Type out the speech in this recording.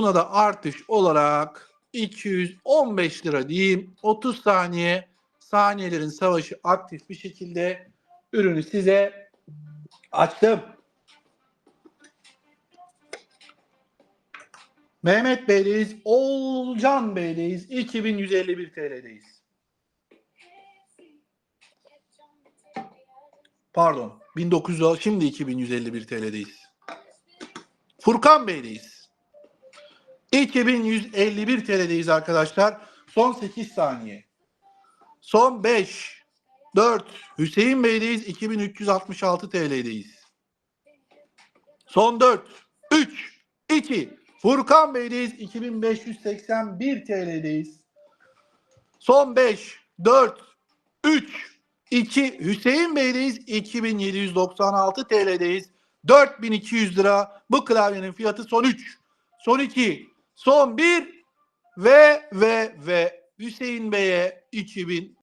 Buna da artış olarak 215 lira diyeyim. 30 saniye saniyelerin savaşı aktif bir şekilde ürünü size açtım. Mehmet Bey'deyiz. Olcan Bey'deyiz. 2151 TL'deyiz. Pardon. 1900 şimdi 2151 TL'deyiz. Furkan Bey'deyiz. 2151 TL'deyiz arkadaşlar. Son 8 saniye. Son 5 4 Hüseyin Bey'deyiz. 2366 TL'deyiz. Son 4 3 2 Furkan Bey'deyiz. 2581 TL'deyiz. Son 5 4 3 2 Hüseyin Bey'deyiz. 2796 TL'deyiz. 4200 lira bu klavyenin fiyatı son 3. Son 2. Son 1 ve ve ve. Hüseyin Bey'e 2000